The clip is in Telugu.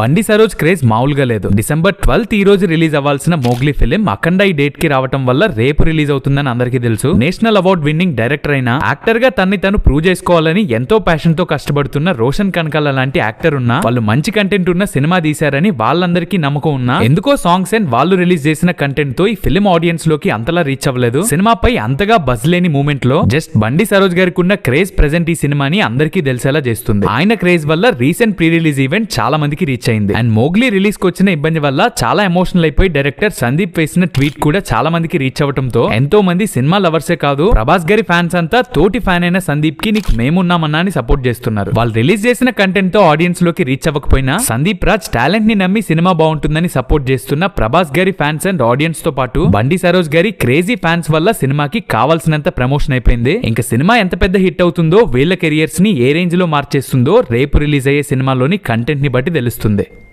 బండి సరోజ్ క్రేజ్ మామూలుగా లేదు. డిసెంబర్ ట్వెల్త్ ఈ రోజు రిలీజ్ అవ్వాల్సిన మోగ్లీ ఫిలిం అఖండ ఈ డేట్కి రావటం వల్ల రేపు రిలీజ్ అవుతుందని అందరికీ తెలుసు. నేషనల్ అవార్డ్ విన్నింగ్ డైరెక్టర్ అయిన యాక్టర్గా తన్ని తను ప్రూవ్ చేసుకోవాలని ఎంతో ప్యాషన్తో కష్టపడుతున్న రోషన్ కనకాల లాంటి యాక్టర్ ఉన్న వాళ్ళు మంచి కంటెంట్ ఉన్న సినిమా తీశారని వాళ్ళందరికీ నమ్మకం ఉన్నా ఎందుకో సాంగ్స్ అండ్ వాళ్ళు రిలీజ్ చేసిన కంటెంట్తో ఈ ఫిలిం ఆడియన్స్లోకి అంతలా రీచ్ అవ్వలేదు. సినిమాపై అంతగా బజ్ లేని మూమెంట్లో జస్ట్ బండి సరోజ్ గారికి ఉన్న క్రేజ్ ప్రెజెంట్ ఈ సినిమాని అందరికీ తెలిసేలా చేస్తుంది. ఆయన క్రేజ్ వల్ల రీసెంట్ ప్రీ రిలీజ్ ఈవెంట్ చాలా మందికి రీచ్ అయింది అండ్ మోగ్లీ రిలీజ్కు వచ్చిన ఇబ్బంది వల్ల చాలా ఎమోషనల్ అయిపోయి డైరెక్టర్ సందీప్ వేసిన ట్వీట్ కూడా చాలా మందికి రీచ్ అవ్వడంతో ఎంతో మంది సినిమా లవర్సే కాదు ప్రభాస్ గారి ఫ్యాన్స్ అంతా తోటి ఫ్యాన్ అయిన సందీప్కి నీకు మేమున్నామన్నా అని సపోర్ట్ చేస్తున్నారు. వాళ్ళు రిలీజ్ చేసిన కంటెంట్తో ఆడియన్స్లోకి రీచ్ అవ్వకపోయినా సందీప్ రాజ్ టాలెంట్ని నమ్మి సినిమా బాగుంటుందని సపోర్ట్ చేస్తున్న ప్రభాస్ గారి ఫ్యాన్స్ అండ్ ఆడియన్స్తో పాటు బండి సరోజ్ గారి క్రేజీ ఫ్యాన్స్ వల్ల సినిమాకి కావాల్సినంత ప్రమోషన్ అయిపోయింది. ఇంకా సినిమా ఎంత పెద్ద హిట్ అవుతుందో వీళ్ళ కెరియర్స్ని ఏ రేంజ్లో మార్చేస్తుందో రేపు రిలీజ్ అయ్యే సినిమాలోని కంటెంట్ని బట్టి తెలుస్తుంది. grande.